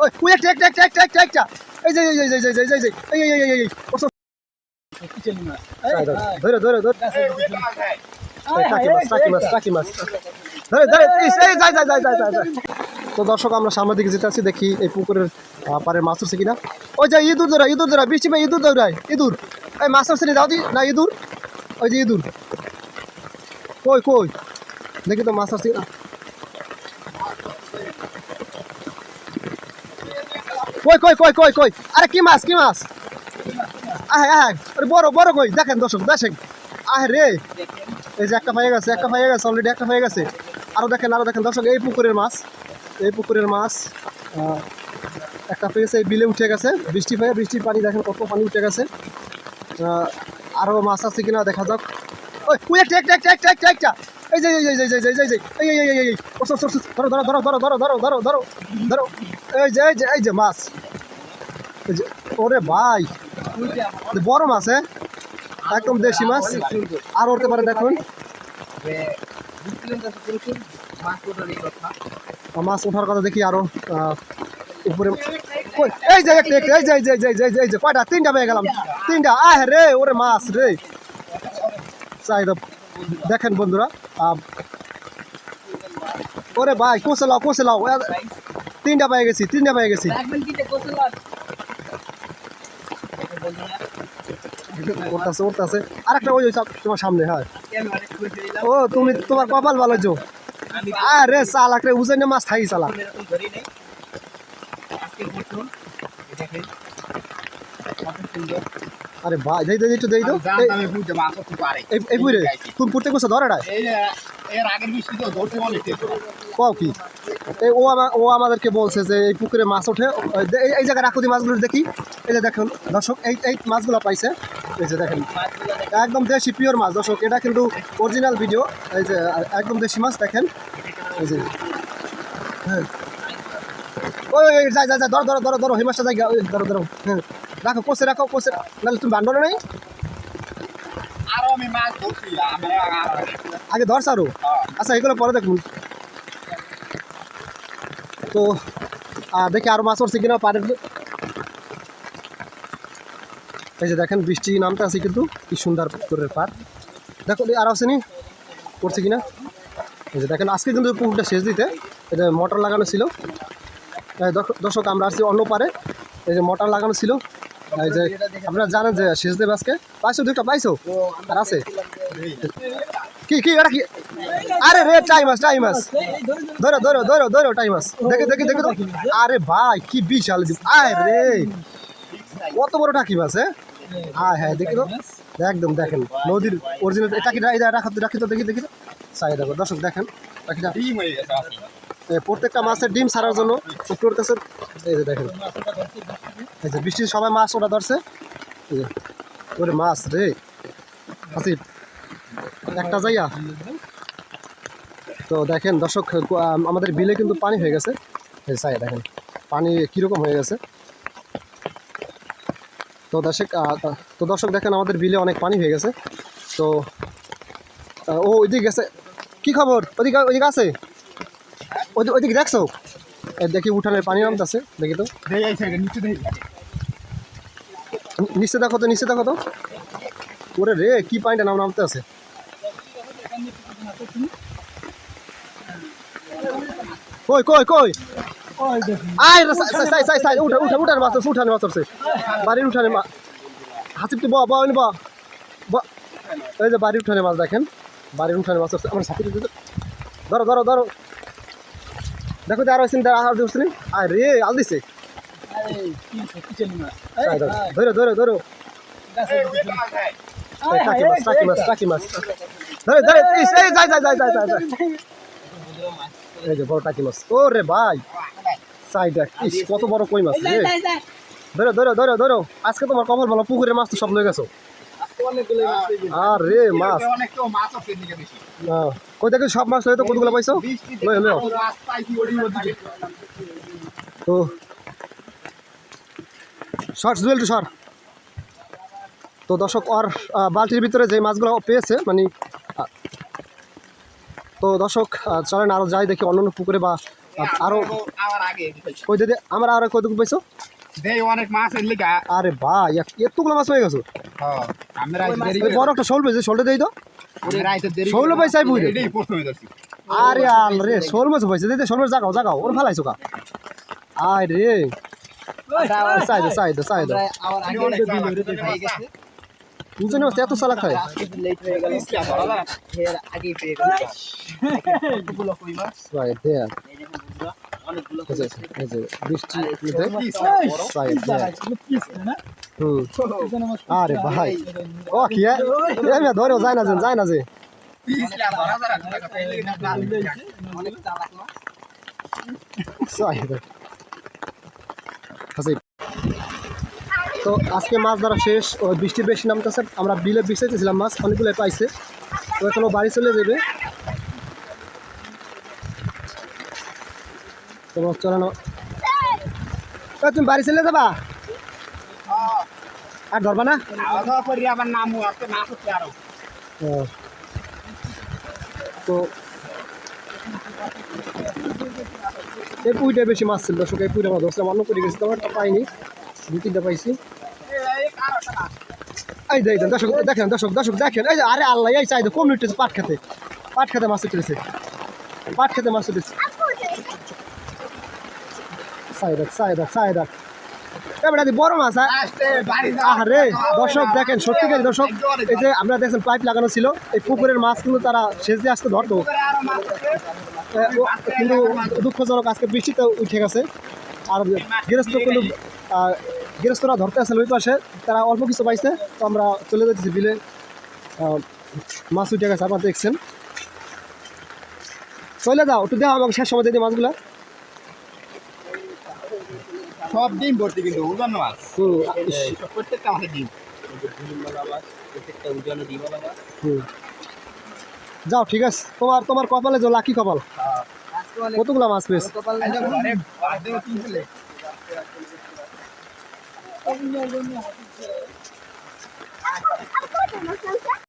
ওই একটা একটা একটা একটা একটা একটা এই যে এই যে এই যে এই যে এই যে এই এই এই এই ধরে ধরে ধরে টাকি মাছ টাকি মাছ টাকি মাছ ধরে ধরে এই যাই যাই যাই যাই যাই তো দর্শক আমরা সামনের দিকে যেতে আছি দেখি এই পুকুরের পাড়ে মাছ উঠছে কিনা ওই যে ইঁদুর ধরা ইঁদুর ধরা বৃষ্টি ভাই ইঁদুর দৌড়ায় ইঁদুর এই মাছ উঠছে দাও দি না ইঁদুর ওই যে ইঁদুর কই কই দেখি তো মাছ আসছে কই কই কই কই কই? আরে কি মাছ কি মাছ? আহে আহে আরে বড় বড় কই? দেখেন দর্শক দেখেন। আহে রে। এই যে একটা পাইয়ে গেছে একটা পাইয়ে গেছে অলরেডি একটা পাইয়ে গেছে। আরও দেখেন আরও দেখেন। দর্শক এই পুকুরের মাছ এই পুকুরের মাছ একটা পেয়েছে এই বিলে উঠে গেছে। বৃষ্টি হয়ে বৃষ্টির পানি দেখেন কত পানি উঠে গেছে। আহ, আরও মাছ আছে কিনা দেখা যাক। ওই একটা একটা একটা একটা একটা। এই যে এই যে এই যে এই যে এই এই এই এই ধরো ধরো ধরো ধরো ধরো ধরো ধরো ধরো ধরো এই যে এই যে এই যে মাছ এই যে ওরে ভাই বড় মাছ হ্যাঁ একদম দেশি মাছ আর উঠতে পারে দেখুন মাছ ওঠার কথা দেখি আরও উপরে এই যে একটা এই যে এই যে এই যে এই যে, কয়টা তিনটা পেয়ে গেলাম তিনটা আহ রে ওরে মাছ রে চাহিদা দেখেন বন্ধুরা ওরে ভাই কোসে লাও কোসে লাও। তিনটা পেয়ে গেছি তিনটা পেয়ে গেছি। উঠতেছে উঠতেছে। আরেকটা ওই ওই তোমার সামনে হয়। ও তুমি তোমার কপাল ভালো যো আরে চালাক রে উজানে মাছ খাই চালাক। আরে ভাই দেই দেই একটু দেই তো। এই- এই এই বুড়ে তুমি পড়তে কোসা ধরে না? কও কি? এই ও আমা- ও আমাদেরকে বলছে যে এই পুকুরে মাছ ওঠে। এই- এই জায়গায় রাখো দি মাছগুলো দেখি। এই যে দেখুন দর্শক এই এই মাছগুলো পাইছে। এই যে দেখেন একদম দেশি পিওর মাছ দর্শক এটা কিন্তু অরিজিনাল ভিডিও এই যে একদম দেশি মাছ দেখেন। এই যে হ্যাঁ। ওই যাই যাই যাই ধরো ধরো ধরো ধরো হিমাসটা যাই ওই, ধরো ধরো হ্যাঁ। রাখো কোসে রাখো কোসে নাহলে তুমি বান্ডলে নাই? আগে ধরছ আরও আচ্ছা এগুলো পরে দেখুন তো দেখি আরও মাছ উঠছে কিনা পারে এই যে দেখেন, বৃষ্টি নামতে আছে কিন্তু, কি সুন্দর পুকুরের পার। দেখো আরও আসেনি করছে কিনা? এই যে দেখেন, আজকে কিন্তু পুকুরটা শেষ দিতে। এই যে মোটর লাগানো ছিল। দর্শক আমরা আসছি অন্য পারে এই যে মোটর লাগানো ছিল। আপনারা জানেন যে শেষ দেবে আজকে পাইছো দুটো, পাইছো? আর আছে? কি কি, এটা কি? আরে রে টাইম আস টাইম আস ধরো ধরো ধরো ধরো টাইম আস দেখে দেখে দেখে তো। আরে ভাই, কি বিশাল আয় রে। কত বড় টাকি মাছ হ্যাঁ? আয় হ্যাঁ দেখি তো। একদম দেখেন, নদীর অরিজিনাল টাকিটা এটা রাখা তো, দেখি দেখি তো। সাই দেখো, দর্শক, দেখেন। টাকিটা প্রত্যেকটা মাছের ডিম ছাড়ার জন্য পুকুর কাছে এই যে দেখেন। এই যে বৃষ্টির সময় মাছ ওটা ধরছে। এই যে, ওরে মাছ রে। আসিফ একটা জায়গা তো দেখেন দর্শক আমাদের বিলে কিন্তু পানি হয়ে গেছে। এই সাই দেখেন, পানি কীরকম হয়ে গেছে। তো দর্শক তো দর্শক দেখেন আমাদের বিলে অনেক পানি হয়ে গেছে। তো ও ওইদিকে গেছে। কি খবর? ওইদিকে ওইদিকে আছে? ওইদিকে দেখছ? দেখি উঠানের পানি নামতেছে দেখি তো। নিচে দেখো তো নিচে দেখো তো। ওরে রে কি পানিটা নাম নামতে আছে কই কই কই? আয় সাই সাই সাই উঠা উঠা উঠানে মাছ উঠানে মাছ বাড়ির উঠানে মা হাসিব তো বা বা বা বা এই যে বাড়ির উঠানে মাছ দেখেন। বাড়ির উঠানে মাছ আমার সাথে ধরো ধরো ধরো। দেখো আর ওই চিন্তা আর দিচ্ছি আয় রে আল দিছে। ধরো ধরো ধরো টাকি মাছ টাকি মাছ টাকি মাছ ধরে ধরে এই যাই যাই যাই যাই যাই যাই। এই যে বড় টাকি মাছ ও রে ভাই সাইড ইস কত বড় কই মাছ রে। ধরো ধরো ধরো ধরো। আজকে তোমার কপাল ভালো পুকুরের মাছ তো সব লয়ে গেছো। আর মাছ। কই দেখো সব মাছ হয়তো কতগুলো পাইছো? তো শর্ট জুয়েল টু শর্ট তো দর্শক আর বালতির ভিতরে যে মাছগুলো পেয়েছে মানে তো দর্শক চলেন আরও যাই দেখি অন্য অন্য পুকুরে বা আর- আরও আমার আগে কই দে দে, আমার আর কতটুকু পাইছো? দেই অনেক মাছ এর লিগা। আরে ভাই এতগুলো মাছ হয়ে গেছো। হ্যাঁ আমরা আজ দেরি বড় একটা শোল পেয়েছে শোলটা দেই তো। করে রাইতে দেরি ষোলো পয়সায় বুঝে। এটাই প্রথমে আরে আল রে শোল মাছ পাইছে দে শোল মাছ জাগাও জাগাও ওর ফালাইছো কা আয় রে। Side side side. আমার আগে অনেক হয়ে গেছে। এত সালা খায় লেট হয়ে গেল। এর আগে পেয়ে গেল। কতগুলো কই আরে ভাই ও কি এ আমি ধরেও যায় না যে যায় না যে পিস লা ধরা ধরা অনেক চালাক না সাইড হাসি তো আজকে মাছ ধরা শেষ ও বৃষ্টি বেশি নামতেছে আমরা বিলে বিষাইতেছিলাম মাছ অনেকগুলো পাইছে তো এখনও বাড়ি চলে যাবে তোমার চলে না তুমি বাড়ি চলে যাবা? আর ধরবা না। তো এই পুইটা বেশি মাছ ছিল, দর্শক, এই পুইটা আমরা ধরছিলাম, অন্য করে তোমার পাইনি দু তিনটা পাইছি। এই কারোটা দেখ দর্শক, দেখেন, দর্শক দর্শক, দেখেন, এই আরে আল্লাহ, এই চাই কম উঠেছে পাট খেতে। পাট খেতে মাছ উঠেছে পাট খেতে মাছ উঠেছে সাই দেখ সাই দেখ সাই দেখ এবারে বড় মাছ আরে দর্শক দেখেন সত্যিকার দর্শক এই যে আমরা দেখছেন পাইপ লাগানো ছিল এই পুকুরের মাছ কিন্তু তারা সেচ দিয়ে আসতে ধরতো। কিন্তু দুঃখজনক আজকে বৃষ্টিতে উঠে গেছে। আর গৃহস্থ কিন্তু গৃহস্থরা ধরতে আসলে ওই পাশে তারা অল্প কিছু পাইছে তো আমরা চলে যেতেছি বিলে। মাছ উঠে গেছে আপনারা দেখছেন। চলে যাও একটু দেওয়া আমাকে শেষ সময় দিয়ে মাছগুলা। সব ডিম ভর্তি কিন্তু ওজন মাছ। প্রত্যেকটা মাছের ডিম। প্রত্যেকটা। যাও ঠিক আছে। তোমার তোমার কপালে যাও লাকি কপাল কতগুলা মাছ পেয়েছে?